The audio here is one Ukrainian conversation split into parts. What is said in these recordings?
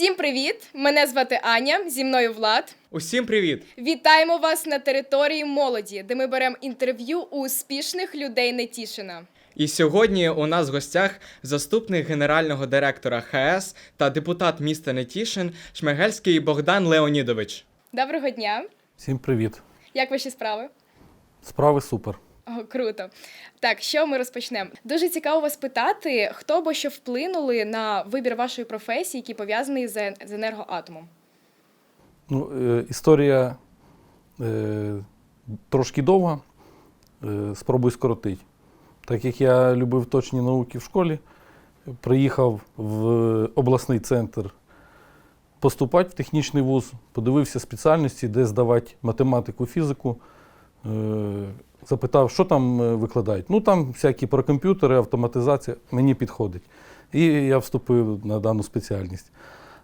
Усім привіт! Мене звати Аня. Зі мною Влад. Усім привіт! Вітаємо вас на території молоді, де ми беремо інтерв'ю у успішних людей Нетішина. І сьогодні у нас в гостях заступник генерального директора ХС та депутат міста Нетішин Шмигельський Богдан Леонідович. Доброго дня! Всім привіт. Як ваші справи? Справи супер. О, круто. Так, що ми розпочнемо? Дуже цікаво вас питати, хто або що вплинули на вибір вашої професії, який пов'язаний з з енергоатомом. Ну, е, історія е, трошки довга. Е, спробую скоротити. Так як я любив точні науки в школі, приїхав в обласний центр поступати в технічний вуз, подивився спеціальності, де здавати математику, фізику. Е, запитав, що там е, викладають. Ну, там всякі про комп'ютери, автоматизація, мені підходить. І я вступив на дану спеціальність.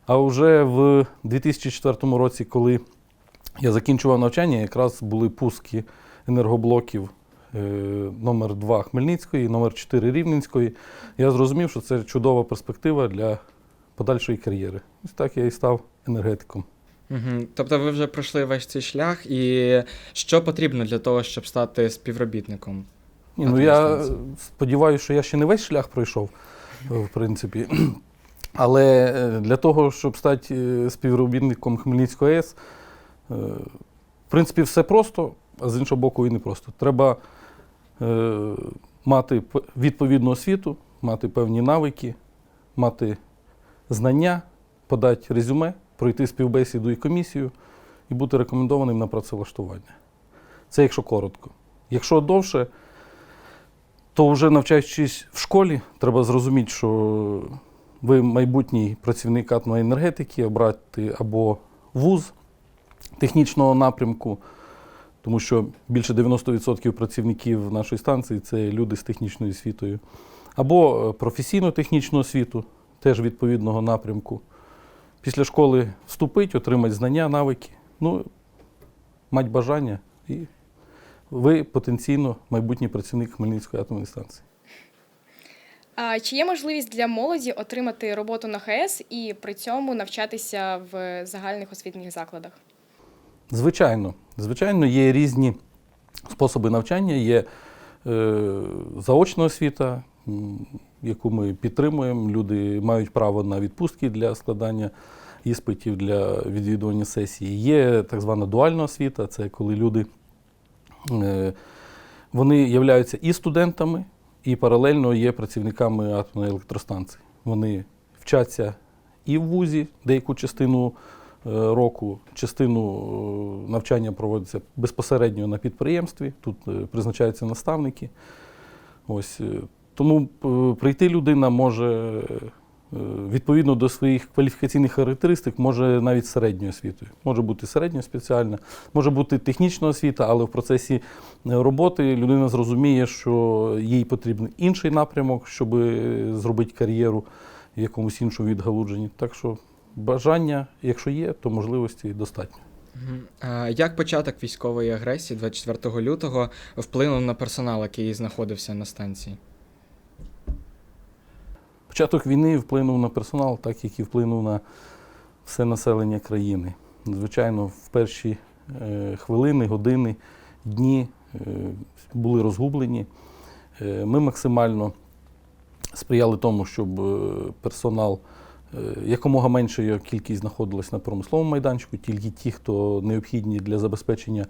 А вже в 2004 році, коли я закінчував навчання, якраз були пуски енергоблоків е, номер 2 Хмельницької, номер 4 Рівненської. Я зрозумів, що це чудова перспектива для подальшої кар'єри. Ось так я і став енергетиком. Угу. Тобто ви вже пройшли весь цей шлях, і що потрібно для того, щоб стати співробітником? Ні, ну я сподіваюся, що я ще не весь шлях пройшов, в принципі. Але е, для того, щоб стати е, співробітником Хмельницької АЕС, е, в принципі, все просто, а з іншого боку, і не просто. Треба мати відповідну освіту, мати певні навики, мати знання, подати резюме, пройти співбесіду і комісію і бути рекомендованим на працевлаштування. Це якщо коротко. Якщо довше, то вже навчаючись в школі, треба зрозуміти, що ви майбутній працівник атомної енергетики, обрати або вуз технічного напрямку, тому що більше 90% працівників нашої станції це люди з технічною освітою, або е, професійну технічну освіту, теж відповідного напрямку. Після школи вступити, отримати знання, навики, ну, мати бажання і ви потенційно майбутній працівник Хмельницької атомної станції. А чи є можливість для молоді отримати роботу на ХС і при цьому навчатися в загальних освітніх закладах? Звичайно, звичайно, є різні способи навчання, є е, заочна освіта, яку ми підтримуємо. Люди мають право на відпустки для складання іспитів для відвідування сесії. Є так звана дуальна освіта, це коли люди е, вони являються і студентами, і паралельно є працівниками атомної електростанції. Вони вчаться і в вузі деяку частину е, року, частину е, навчання проводиться безпосередньо на підприємстві. Тут призначаються наставники. Ось, тому е, прийти людина може е, відповідно до своїх кваліфікаційних характеристик, може навіть середньою освітою. Може бути середньо спеціальна, може бути технічна освіта, але в процесі е, роботи людина зрозуміє, що їй потрібен інший напрямок, щоб зробити кар'єру в якомусь іншому відгалудженні. Так що бажання, якщо є, то можливості достатньо. Як початок військової агресії 24 лютого вплинув на персонал, який знаходився на станції? Початок війни вплинув на персонал, так як і вплинув на все населення країни. Звичайно, в перші е, хвилини, години, дні е, були розгублені. Е, ми максимально сприяли тому, щоб персонал якомога менша кількість знаходилась на промисловому майданчику, тільки ті, хто необхідні для забезпечення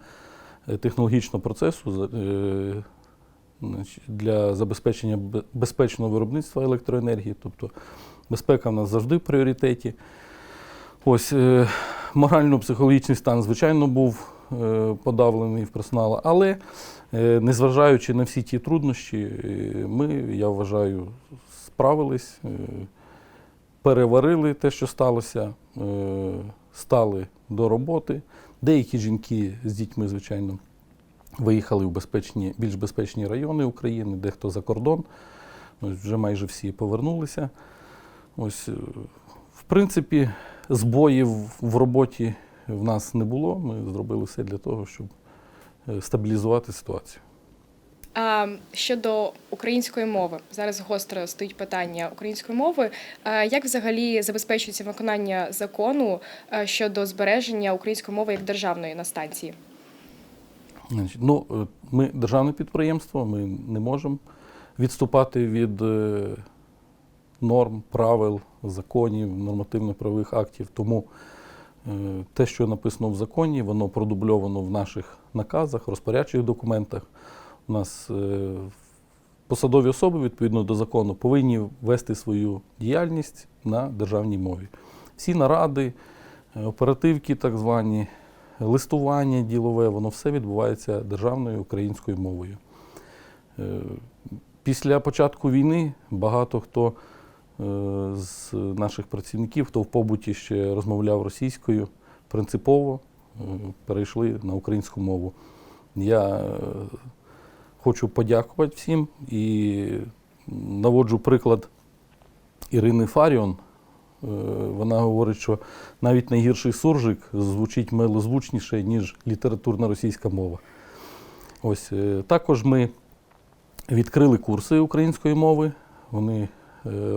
технологічного процесу, для забезпечення безпечного виробництва електроенергії. Тобто безпека в нас завжди в пріоритеті. Ось е, морально-психологічний стан, звичайно, був е, подавлений в персоналу, але е, незважаючи на всі ті труднощі, ми, я вважаю, справились, переварили те, що сталося, стали до роботи. Деякі жінки з дітьми, звичайно, виїхали в безпечні, більш безпечні райони України, дехто за кордон. Ось вже майже всі повернулися. Ось, е, в принципі, збоїв в роботі в нас не було. Ми зробили все для того, щоб е, стабілізувати ситуацію. А щодо української мови, зараз гостро стоїть питання української мови. Як взагалі забезпечується виконання закону е, щодо збереження української мови як державної на станції? Ну, е, ми державне підприємство, ми не можемо відступати від е, норм, правил, законів, нормативно-правових актів. Тому е, те, що написано в законі, воно продубльовано в наших наказах, розпорядчих документах. У нас посадові особи, відповідно до закону, повинні вести свою діяльність на державній мові. Всі наради, оперативки так звані, листування ділове, воно все відбувається державною українською мовою. Е, Після початку війни багато хто е, з наших працівників, хто в побуті ще розмовляв російською, принципово е, перейшли на українську мову. Я хочу подякувати всім і наводжу приклад Ірини Фаріон. Е, Вона говорить, що навіть найгірший суржик звучить милозвучніше, ніж літературна російська мова. Ось е, також ми відкрили курси української мови. Вони е,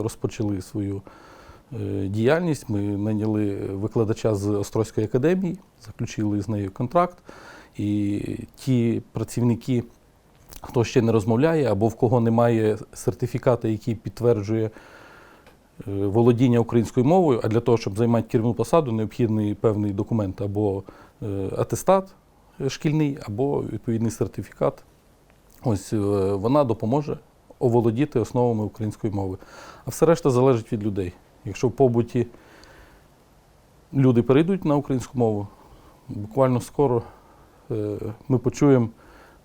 розпочали свою діяльність. Ми наняли викладача з Острозької академії, заключили з нею контракт. І ті працівники, хто ще не розмовляє, або в кого немає сертифіката, який підтверджує володіння українською мовою, а для того, щоб займати керівну посаду, необхідний певний документ або е, атестат е, шкільний, або відповідний сертифікат. Ось е, вона допоможе оволодіти основами української мови. А все решта залежить від людей. Якщо в побуті люди перейдуть на українську мову, буквально скоро е, ми почуємо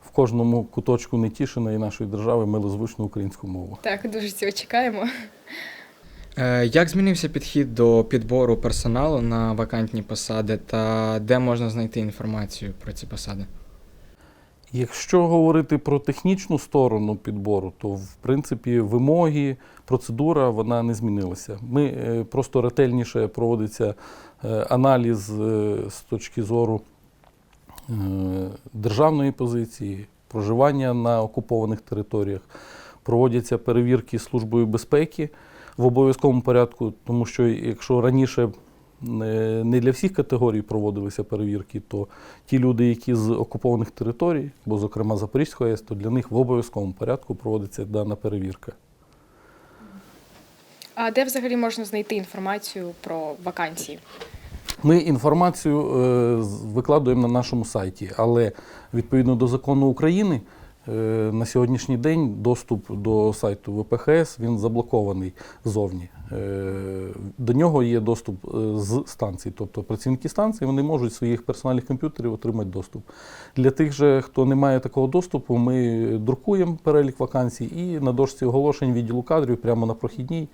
в кожному куточку Нетішиної нашої держави милозвучну українську мову. Так, дуже цього чекаємо. Е, Як змінився підхід до підбору персоналу на вакантні посади та де можна знайти інформацію про ці посади? Якщо говорити про технічну сторону підбору, то в принципі вимоги, процедура вона не змінилася. Ми е, просто ретельніше проводиться е, аналіз з точки зору державної позиції, проживання на окупованих територіях, проводяться перевірки Службою безпеки в обов'язковому порядку, тому що якщо раніше не не для всіх категорій проводилися перевірки, то ті люди, які з окупованих територій, бо, зокрема, Запорізької АЕС, то для них в обов'язковому порядку проводиться дана перевірка. А де взагалі можна знайти інформацію про вакансії? Ми інформацію е, викладуємо на нашому сайті, але відповідно до закону України е, на сьогоднішній день доступ до сайту ВПХС він заблокований ззовні. Е, До нього є доступ е, з станції, тобто працівники станції вони можуть своїх персональних комп'ютерів отримати доступ. Для тих же, хто не має такого доступу, ми друкуємо перелік вакансій і на дошці оголошень відділу кадрів прямо на прохідній.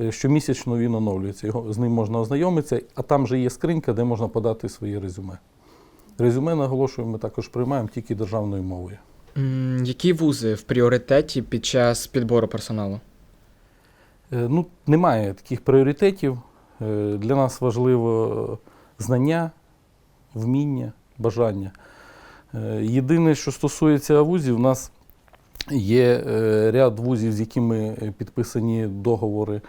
Е, Щомісячно він оновлюється, його з ним можна ознайомитися, а там же є скринька, де можна подати своє резюме. Резюме, наголошую, ми також приймаємо тільки державною мовою. Які вузи в пріоритеті під час підбору персоналу? Е, Ну, немає таких пріоритетів. Е, Для нас важливо знання, вміння, бажання. Е, Єдине, що стосується вузів, у нас є ряд вузів, з якими підписані договори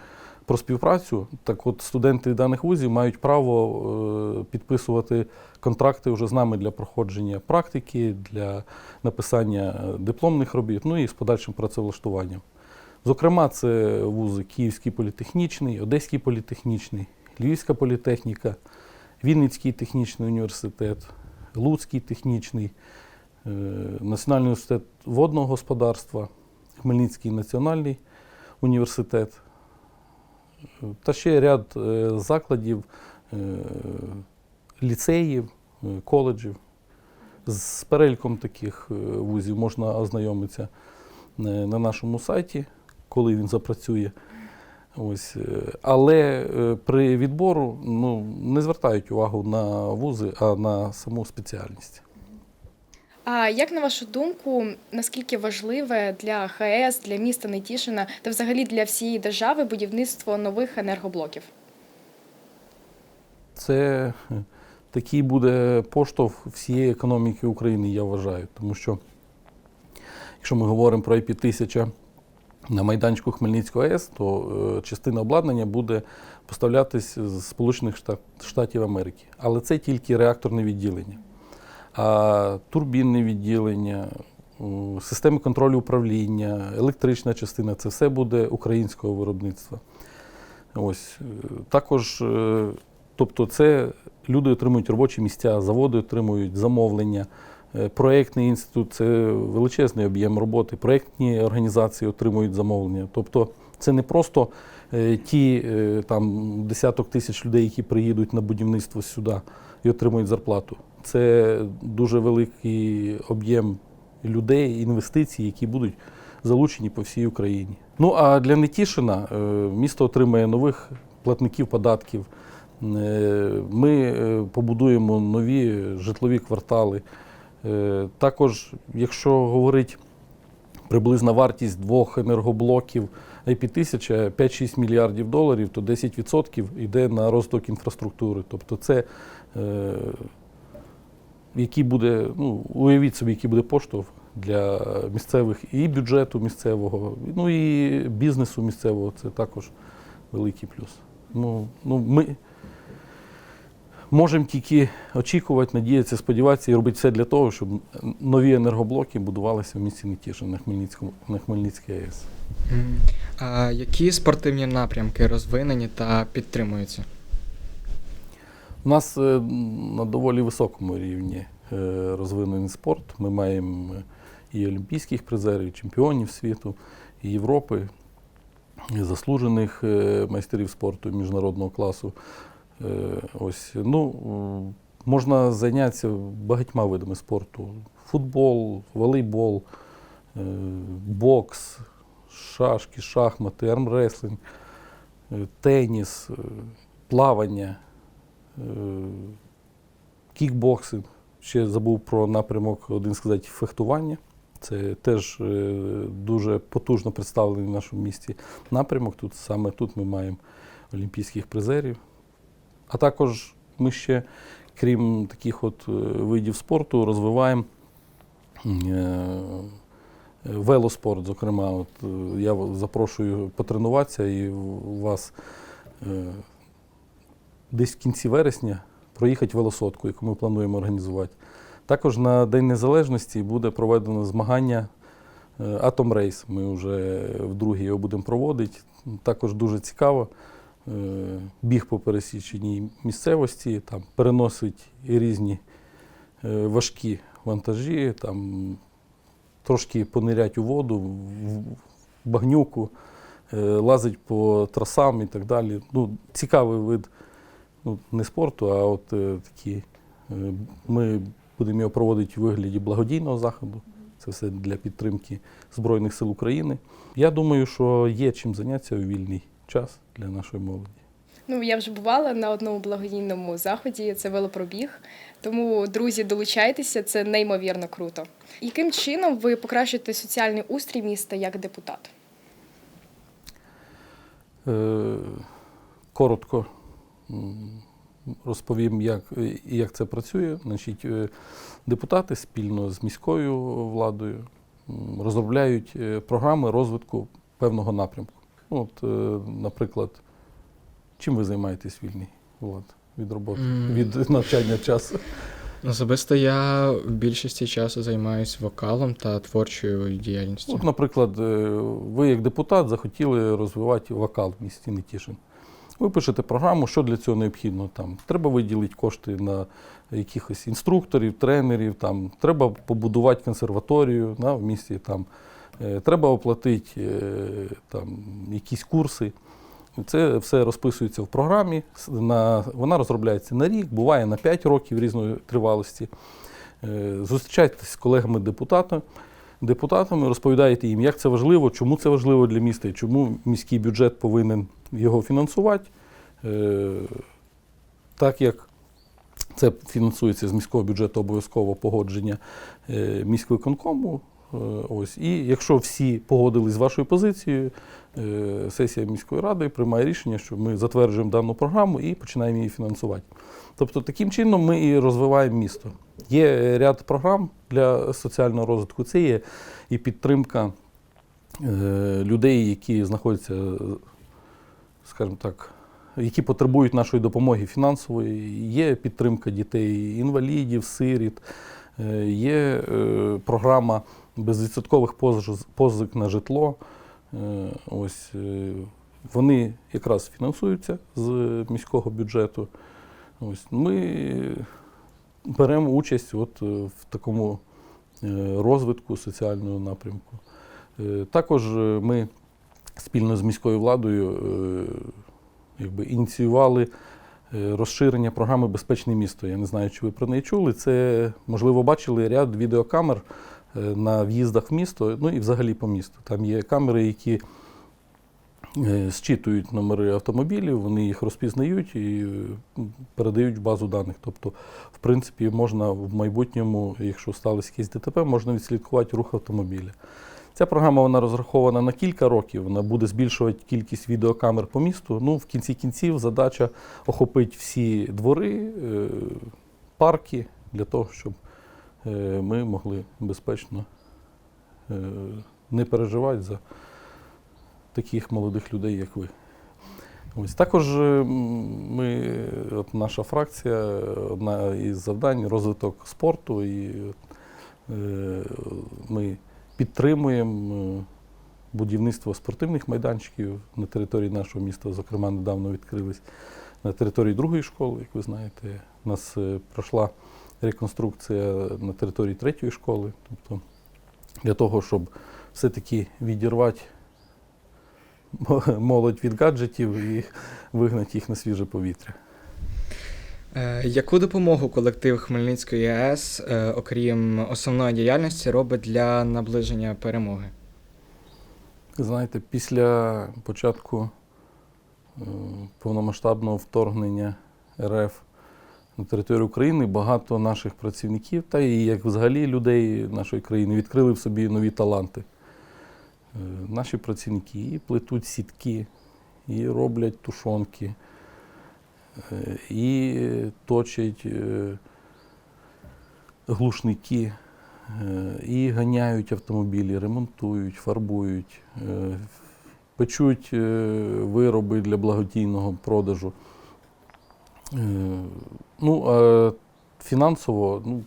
про співпрацю. Так от студенти даних вузів мають право е, підписувати контракти вже з нами для проходження практики, для написання е, дипломних робіт, ну і з подальшим працевлаштуванням. Зокрема, це вузи Київський політехнічний, Одеський політехнічний, Львівська політехніка, Вінницький технічний університет, Луцький технічний, е, Національний університет водного господарства, Хмельницький національний університет та ще ряд е, закладів, е, ліцеїв, е, коледжів. З переліком таких вузів можна ознайомитися на нашому сайті, коли він запрацює. Ось. Але при відбору ну, не звертають увагу на вузи, а на саму спеціальність. А як на вашу думку, наскільки важливе для ХАЕС, для міста Нетішина та взагалі для всієї держави будівництво нових енергоблоків? Це такий буде поштовх всієї економіки України, я вважаю. Тому що Якщо ми говоримо про IP-1000 на майданчику Хмельницького АЕС, то е, частина обладнання буде поставлятись з Сполучених Штат- Штатів Америки. Але це тільки реакторне відділення. Турбінне відділення, системи контролю управління, електрична частина це все буде українського виробництва. Ось. е, Також, е, тобто, це люди отримують робочі місця, заводи отримують замовлення. Е, Проєктний інститут це величезний об'єм роботи. Проєктні організації отримують замовлення. Тобто, це не просто ті там десяток тисяч людей, які приїдуть на будівництво сюди і отримують зарплату. Це дуже великий об'єм людей, інвестицій, які будуть залучені по всій Україні. Ну а для Нетішина е, місто отримає нових платників податків. Е, Ми е, побудуємо нові житлові квартали. Також, якщо говорити приблизна вартість двох енергоблоків IP1000 5-6 мільярдів доларів, то 10% йде на розвиток інфраструктури. Тобто це який буде, ну, уявіть собі, який буде поштовх для місцевих і бюджету місцевого, ну і бізнесу місцевого, це також великий плюс. Ну, ну, ми можемо тільки очікувати, надіятися, сподіватися і робити все для того, щоб нові енергоблоки будувалися в місті Нетішин на Хмельницькому на Хмельницькій АЕС. А які спортивні напрямки розвинені та підтримуються? У нас е, на доволі високому рівні е, розвинений спорт. Ми маємо і олімпійських призерів, і чемпіонів світу, і Європи, і заслужених е, майстерів спорту міжнародного класу. Е, Ось, ну, можна зайнятися багатьма видами спорту: футбол, волейбол, е, бокс, шашки, шахмати, армреслинг, е, теніс, е, плавання. Е, Кікбоксинг. Ще забув про напрямок, один сказати, фехтування. Це теж е, дуже потужно представлений в нашому місті напрямок. Тут саме тут ми маємо олімпійських призерів. А також ми ще, крім таких от е, видів спорту, розвиваємо велоспорт. Зокрема, от я запрошую потренуватися і у вас десь в кінці вересня проїхати велосотку, яку ми плануємо організувати. Також на День Незалежності буде проведено змагання Атом Рейс. Ми вже вдруге його будемо проводити. Також дуже цікаво. Е, Біг по пересіченій місцевості, там переносить різні е, важкі вантажі, там трошки понирять у воду, в багнюку, е, лазить по трасам і так далі. Ну, цікавий вид ну, не спорту, а от е, такі. е, Ми будемо його проводити у вигляді благодійного заходу. Це все для підтримки Збройних сил України. Я думаю, що є чим зайнятися у вільний час для нашої молоді. Ну, я вже бувала на одному благодійному заході, це велопробіг. Тому, друзі, долучайтеся, це неймовірно круто. Яким чином ви покращуєте соціальний устрій міста як депутат? Е, Коротко розповім, як, як це працює. Значить, е, депутати спільно з міською владою розробляють е, програми розвитку певного напрямку. От, е, наприклад, чим ви займаєтесь вільний Влад, від роботи, від навчання часу? Особисто я в більшості часу займаюся вокалом та творчою діяльністю. От, наприклад, ви як депутат захотіли розвивати вокал в місті Нетішин. Ви пишете програму, що для цього необхідно. Там, треба виділити кошти на якихось інструкторів, тренерів, там, треба побудувати консерваторію да, в місті, там, е, треба оплатити е, там, якісь курси. Це все розписується в програмі. На, вона розробляється на рік, буває на 5 років різної тривалості. Е, Зустрічайтеся з колегами-депутатами, депутатами, розповідаєте їм, як це важливо, чому це важливо для міста і чому міський бюджет повинен його фінансувати. Е, Так як це фінансується з міського бюджету обов'язково погодження е, міськвиконкому, Ось. І якщо всі погодились з вашою позицією, е, сесія міської ради приймає рішення, що ми затверджуємо дану програму і починаємо її фінансувати. Тобто таким чином ми і розвиваємо місто. Є ряд програм для соціального розвитку. Це є і підтримка е, людей, які знаходяться, е, скажімо так, які потребують нашої допомоги фінансової. Є підтримка дітей, інвалідів, сиріт, е, є е, програма безвідсоткових позик на житло. Е, Ось е, вони якраз фінансуються з міського бюджету. Ось ми беремо участь от е, в такому розвитку соціального напрямку. Також ми спільно з міською владою якби, ініціювали розширення програми Безпечне місто. Я не знаю, чи ви про неї чули. Це, можливо, бачили ряд відеокамер на в'їздах в місто, ну і взагалі по місту. Там є камери, які е, зчитують номери автомобілів, вони їх розпізнають і е, передають базу даних. Тобто, в принципі, можна в майбутньому, якщо сталося якесь ДТП, можна відслідкувати рух автомобіля. Ця програма вона розрахована на кілька років. Вона буде збільшувати кількість відеокамер по місту. Ну, в кінці кінців задача охопити всі двори, е, парки для того, щоб е, ми могли безпечно е, не переживати за таких молодих людей, як ви. Ось також е, ми, от наша фракція, одна із завдань розвиток спорту, і е, ми підтримуємо е, будівництво спортивних майданчиків на території нашого міста. Зокрема, недавно відкрились на території другої школи, як ви знаєте. У нас е, пройшла реконструкція на території третьої школи. Тобто для того, щоб все-таки відірвати молодь від гаджетів і вигнати їх на свіже повітря. Е, Яку допомогу колектив Хмельницької АЕС, е, окрім основної діяльності, робить для наближення перемоги? Знаєте, після початку е, повномасштабного вторгнення РФ на територію України багато наших працівників, та і як взагалі людей нашої країни, відкрили в собі нові таланти. Е, Наші працівники і плетуть сітки, і роблять тушонки, е, і точать е, глушники. І ганяють автомобілі, ремонтують, фарбують, печуть вироби для благодійного продажу. Е, Ну, фінансово, ну,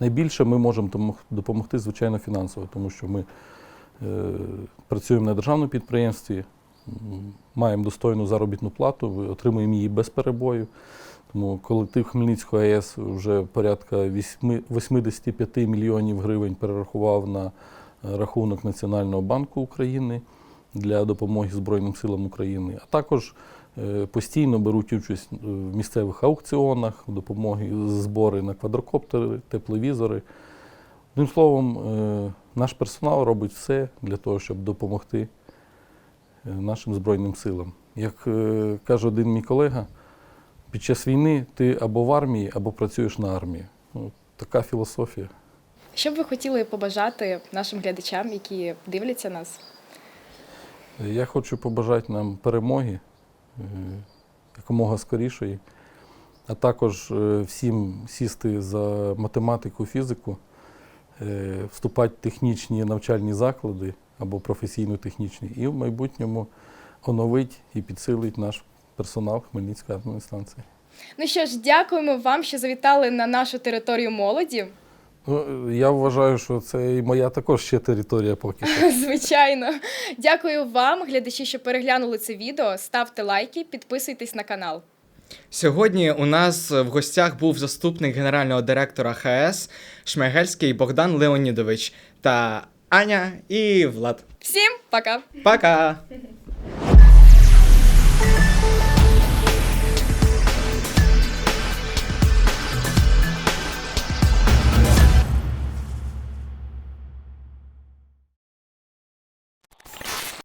найбільше ми можемо допомогти, звичайно, фінансово, тому що ми е, працюємо на державному підприємстві, маємо достойну заробітну плату, отримуємо її без перебою. Тому колектив Хмельницької АЕС вже порядка 85 мільйонів гривень перерахував на рахунок Національного банку України для допомоги Збройним силам України, а також постійно беруть участь е, в місцевих аукціонах, допомоги збори на квадрокоптери, тепловізори. Одним словом, е, наш персонал робить все для того, щоб допомогти е, нашим Збройним силам. Як е, каже один мій колега, під час війни ти або в армії, або працюєш на армії. Ну, така філософія. Що б ви хотіли побажати нашим глядачам, які дивляться нас? Я хочу побажати нам перемоги е, якомога скорішої, а також е, всім сісти за математику, фізику, е, вступати в технічні навчальні заклади або професійно-технічні, і в майбутньому оновити і підсилити наш персонал Хмельницької атомної станції. Ну що ж, дякуємо вам, що завітали на нашу територію молоді. Ну, я вважаю, що це і моя також ще територія поки що. Звичайно. Дякую вам, глядачі, що переглянули це відео. Ставте лайки, підписуйтесь на канал. Сьогодні у нас в гостях був заступник генерального директора ХС Шмегельський Богдан Леонідович та Аня і Влад. Всім пока! Пока!